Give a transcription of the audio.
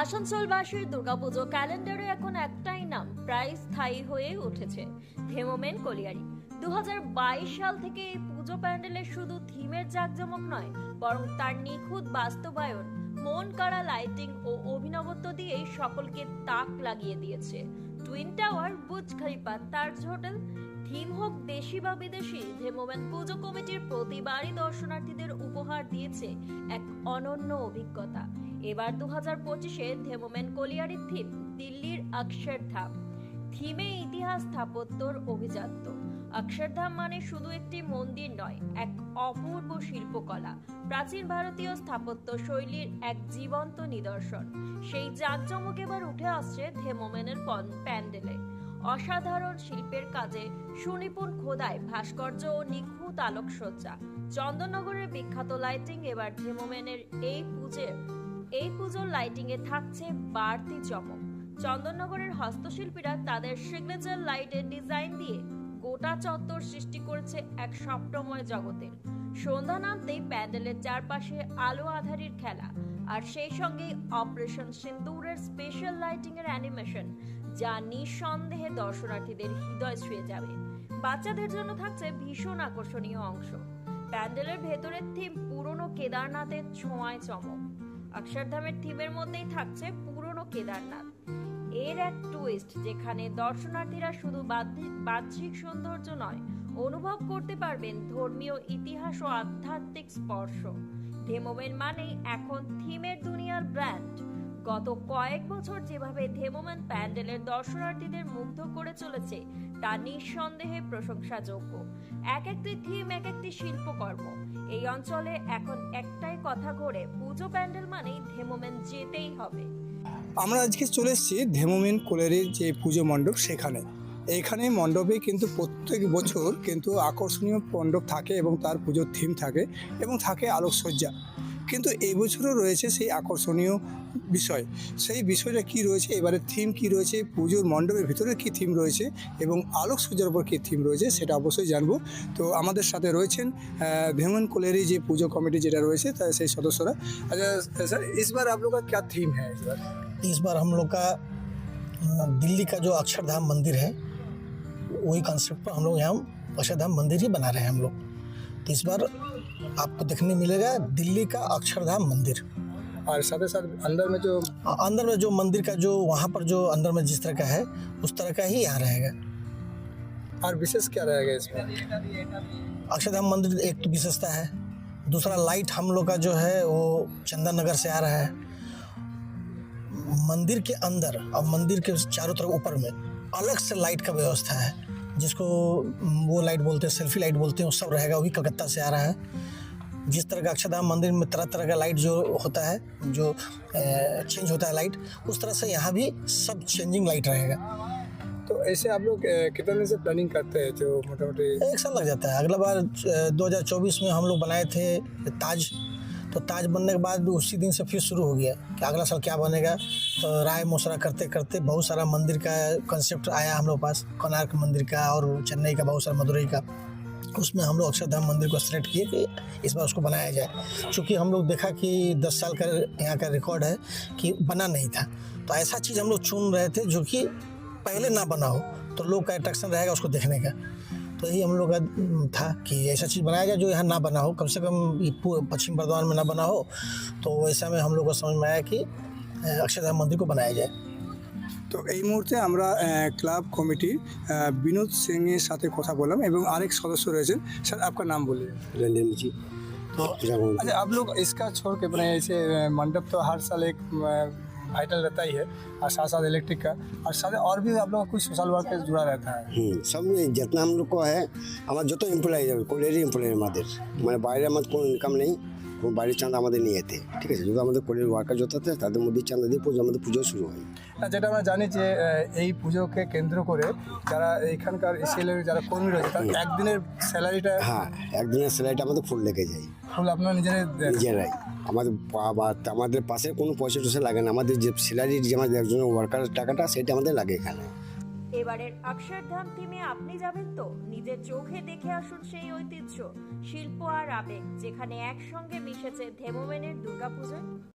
আসানসোলবাসীর দুর্গাপুজো ক্যালেন্ডারে এখন একটাই নাম, প্রায় স্থায়ী হয়ে উঠেছে থেমোমেন কলিয়ারি। দুহাজার বাইশ সাল থেকে এই পুজো প্যান্ডেলের শুধু থিমের জাঁকজমক নয়, বরং তার নিখুঁত বাস্তবায়ন, মন কাড়া লাইটিং ও অভিনবত্ব দিয়েই সকলকে তাক লাগিয়ে দিয়েছে। টুইন টাওয়ার বুজ খলিফা, তার্জ হোটেল, থিম হোক দেশি বা বিদেশি ধেমোমেন পুজো কমিটির প্রতিবারই দর্শনার্থীদের উপহার দিয়েছে এক অনন্য অভিজ্ঞতা। এবার দু হাজার পঁচিশে ধেমোমেন কলিয়ারির থিম, দিল্লির অক্ষরধাম থিমে ইতিহাস স্থাপত্যর অভিজাত্য। অক্ষরধাম মানে শুধু একটি মন্দির নয়, এক অপূর্ব শিল্পকলা। প্রাচীন ভারতীয় স্থাপত্য শৈলীর এক জীবন্ত নিদর্শন। সেই জাঁকজমক এবার উঠে আসছে ধেমোমেনের প্যান্ডেলে। অসাধারণ শিল্পের কাজে সুনিপুণ খোদাই, ভাস্কর্য ও নিখুঁত আলোকসজ্জা। চন্দননগরের বিখ্যাত লাইটিং এবার ধেমোমেনের এই পুজোর এই পুজোর লাইটিং এ থাকছে বাড়তি চমক। চন্দননগরের হস্তশিল্পীরা তাদের সিগনেচার লাইটের ডিজাইন দিয়ে গোটা চত্বর সৃষ্টি করেছে এক স্বপ্নময় জগতের সন্ধ্যা নামতেই প্যান্ডেলের চারপাশে আলো আধারির খেলা, আর সেই সঙ্গে অপারেশন সিন্দুরের স্পেশাল লাইটিং এর অ্যানিমেশন যা নিঃসন্দেহে দর্শনার্থীদের হৃদয় ছুঁয়ে যাবে। বাচ্চাদের জন্য থাকছে ভীষণ আকর্ষণীয় অংশ। প্যান্ডেলের ভেতরের থিম পুরনো কেদারনাথের ছোঁয়ায় চমক। অক্ষরধামের থিমের মধ্যেই থাকছে পুরনো কেদারনাথ। এর এক টুইস্ট যেখানে দর্শনার্থীরা শুধু বাহ্যিক- সৌন্দর্য নয়, অনুভব করতে পারবেন ধর্মীয় ইতিহাস ও আধ্যাত্মিক স্পর্শ। ধেমোমেন মানেই এখন থিমের দুনিয়ার ব্র্যান্ড গত কয়েক বছর যেভাবে ধেমোমেন প্যান্ডেলের দর্শনার্থীদের মুগ্ধ করে চলেছে, তা নিঃসন্দেহে প্রশংসাযোগ্য। এক একটি থিম, এক একটি শিল্পকর্ম। এই অঞ্চলে এখন একটাই কথা ঘোরে পুজো প্যান্ডেল মানেই ধেমোমেন যেতেই হবে। আমরা আজকে চলে এসেছি ধেমোমেন কোলেরির যে পুজো মণ্ডপ সেখানে। এখানে মণ্ডপে কিন্তু প্রত্যেক বছর কিন্তু আকর্ষণীয় মণ্ডপ থাকে এবং তার পুজোর থিম থাকে এবং থাকে আলোকসজ্জা। কিন্তু এই বছরও রয়েছে সেই আকর্ষণীয় বিষয় সেই বিষয়টা কি রয়েছে এবারে থিম কি রয়েছে পুজোর মণ্ডপের ভিতরে কি থিম রয়েছে এবং আলোকসজ্জার উপর কি থিম রয়েছে সেটা অবশ্যই জানবো তো আমাদের সাথে রয়েছেন ধেমন কোলেরি যে পুজো কমিটি যেটা রয়েছে তা সেই সদস্যরা আচ্ছা স্যার इसबार आप लोग का क्या थीम है इस बार इस बार हम लोग का अ, दिल्ली का जो अक्षरधाम मंदिर है वही कॉन्सेप्ट पर हम लोग यहाँ अक्षरधाम मंदिर ही बना रहे हैं हम लोग तो इस बार आपको देखने मिलेगा दिल्ली का अक्षरधाम मंदिर। और साथ ही साथ अंदर में जो अंदर में जो मंदिर का जो वहाँ पर जो अंदर में जिस तरह का है उस तरह का ही यहाँ रहेगा। और विशेष क्या रहेगा इसमें? अक्षरधाम मंदिर एक तो विशेषता है। दूसरा लाइट हम लोग का जो है वो चंदन नगर से आ रहा है। मंदिर के अंदर और मंदिर के चारों तरफ़ ऊपर में अलग से लाइट का व्यवस्था है जिसको वो लाइट बोलते हैं सेल्फी लाइट बोलते हैं वो सब रहेगा वही कलकत्ता से आ रहा है। जिस तरह का अक्षरधाम मंदिर में तरह तरह का लाइट जो होता है जो चेंज होता है लाइट उस तरह से यहाँ भी सब चेंजिंग लाइट रहेगा। तो ऐसे आप लोग कितने दिन से प्लानिंग करते हैं जो मोटा मोटी एक साल लग जाता है। अगला बार दो हज़ार चौबीस में हम लोग बनाए थे ताज। तो ताज बनने के बाद उसी दिन से फिर शुरू हो गया कि अगला साल क्या बनेगा। तो राय मशरा करते करते बहुत सारा मंदिर का कंसेप्ट आया हम लोग पास कोणार्क मंदिर का और चेन्नई का बहुत सारा मदुरई का। उसमें हम लोग अक्षरधाम मंदिर को सेलेक्ट किए कि इस बार उसको बनाया जाए। क्योंकि हम लोग देखा कि दस साल का यहाँ का रिकॉर्ड है कि बना नहीं था। तो ऐसा चीज़ हम लोग चुन रहे थे जो कि पहले ना बना हो तो लोग का अट्रैक्शन रहेगा उसको देखने का। तो यही हम लोग का था कि ऐसा चीज़ बनाया जाए जो यहाँ ना बना हो। कम से कम पश्चिम बर्धमान में ना बना हो तो ऐसा में हम लोग को समझ में आया कि अक्षरधाम मंदिर को बनाया जाए। তো এই মুহূর্তে আমরা আহ, ক্লাব কমিটির আহ, বিনোদ সিং এর সাথে কথা বললাম এবং আরেক সদস্য রয়েছেন স্যার आपका नाम बोलिए रंजन जी तो जगह अच्छा आप लोग इसका छोड़ के बनाए ऐसे अ, मंडप तो हर साल एक वाइटल रहता ही है और साथ साथ इलेक्ट्रिक का और साथ और भी आप लोग का कुछ सोशल वर्क से जुड़ा रहता है সব যত্ন हम लोग को है আমার যত এমপ্লয়ি কোলেরই এমপ্লয়ি আমাদের মানে বাইরে আমাদের কোনো ইনকাম নেই বাইরের চাঁদা আমাদের নিয়ে যেতে ঠিক আছে? যদি আমাদের কোলের ওয়ার্কার যত আছে তাদের মধ্যে চাঁদা দিয়ে পুজো আমাদের পুজো শুরু হয়। আর যেটা আমরা জানি যে এই পুজোকে কেন্দ্র করে যারা এখানকার এসিএলের যারা কর্মী রয়েছে তার একদিনের স্যালারিটা হ্যাঁ একদিনের স্যালারিটা আমাদের ফুল লেগে যায়। ফুল আপনারা নিজেরাই নিজেরাই। আমাদের আমাদের পাশে কোনো পয়সা টয়সা লাগে না। আমাদের যে স্যালারি যে আমাদের একজনের ওয়ার্কারের টাকাটা সেটা আমাদের লাগে এখানে। এবারের অক্ষরধাম থিমে আপনি যাবেন তো? নিজের চোখে দেখে আসুন সেই ঐতিহ্য, শিল্প আর আবেগ, যেখানে একসঙ্গে মিশেছে ধেমোমেনের দুর্গাপুজোয়